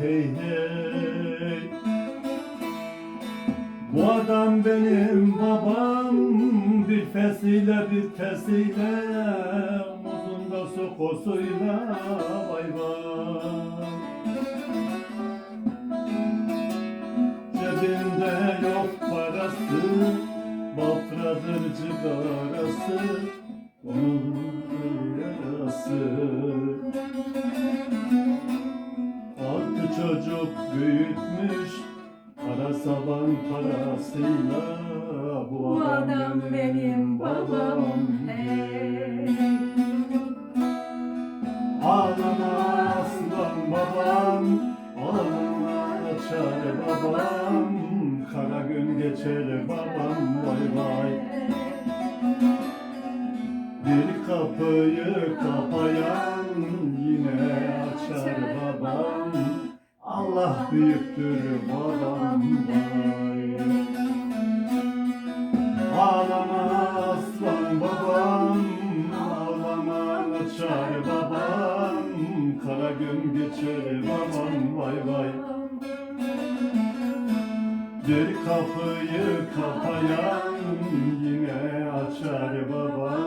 hey hey Bu adam benim babam Bir fesiyle bir tesiyle Muzunda su kosuyla Vay vay büyütmüş Para saban parasıyla Bu adam benim babam hey. Ağlama aslan babam Ağlama açar babam. Kara gün geçer babam Vay vay. Bir kapıyı kapayan büyüktür babam vay Ağlama aslan babam Ağlama açar babam Kara gün geçer babam vay vay. Bir kapıyı kapayan Yine açar babam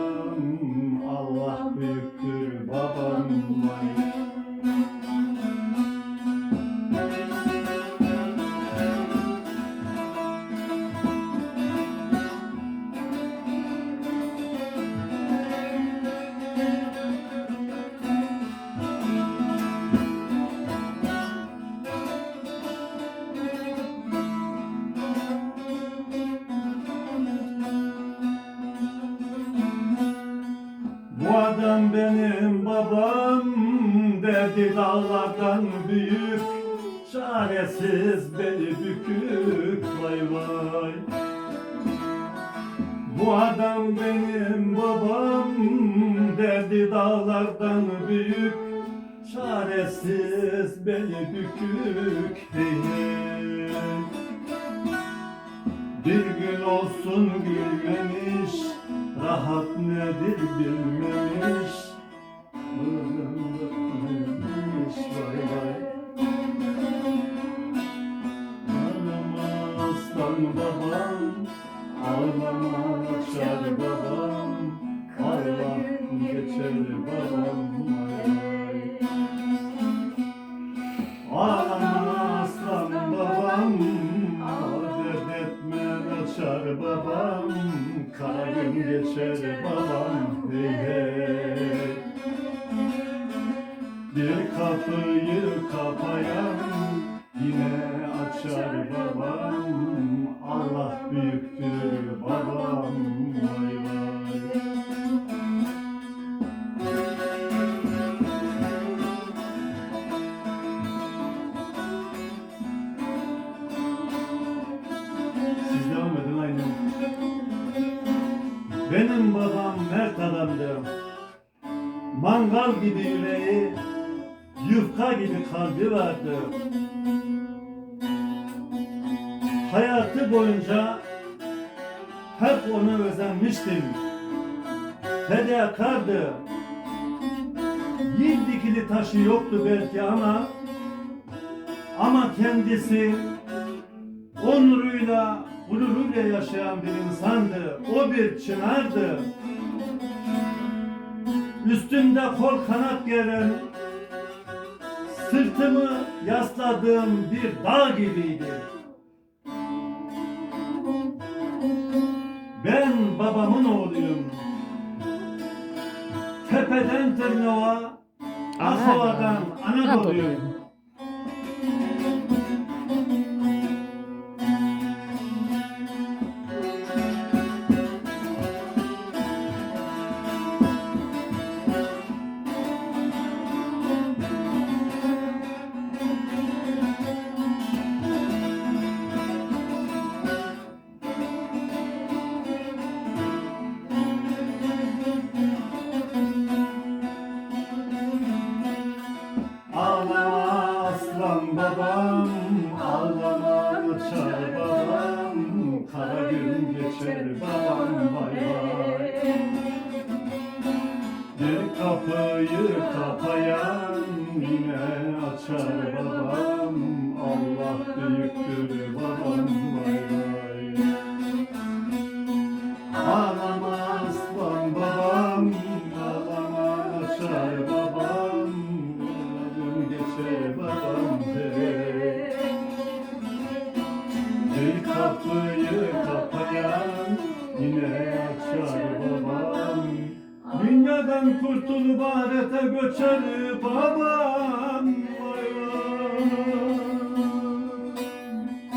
Bu adam benim babam Derdi dağlardan büyük Çaresiz beli bükük Vay vay Bu adam benim babam Derdi dağlardan büyük Çaresiz beli bükük hey. Bir gün olsun gülmemiş Rahat nedir bilmemiş Bilmemiş vay vay. Ağlama aslan babam Ağlama açar babam. Allah geçer babam vay Bir kapıyı kapayan Yine açar babam Allah büyüktür babam vay vay Siz devam edin aynen. Benim babam mert adamdı. Mangal gibi yüreği, yufka gibi kalbi vardı. Hayatı boyunca hep ona özenmiştim. Fedakardı. Yer dikili taşı yoktu belki ama ama kendisi onuruyla, gururuyla yaşayan bir insandı. O bir çınardı. Üstümde kol kanat gelen, sırtımı yasladığım bir dağ gibiydi. Ben babamın oğluyum. Tepeden tırnağa, Akova'dan Anadolu'yum. Bir kapıyı kapayan yine açar babam. Allah büyüktür Dünyadan kurtulup ahirete göçer babam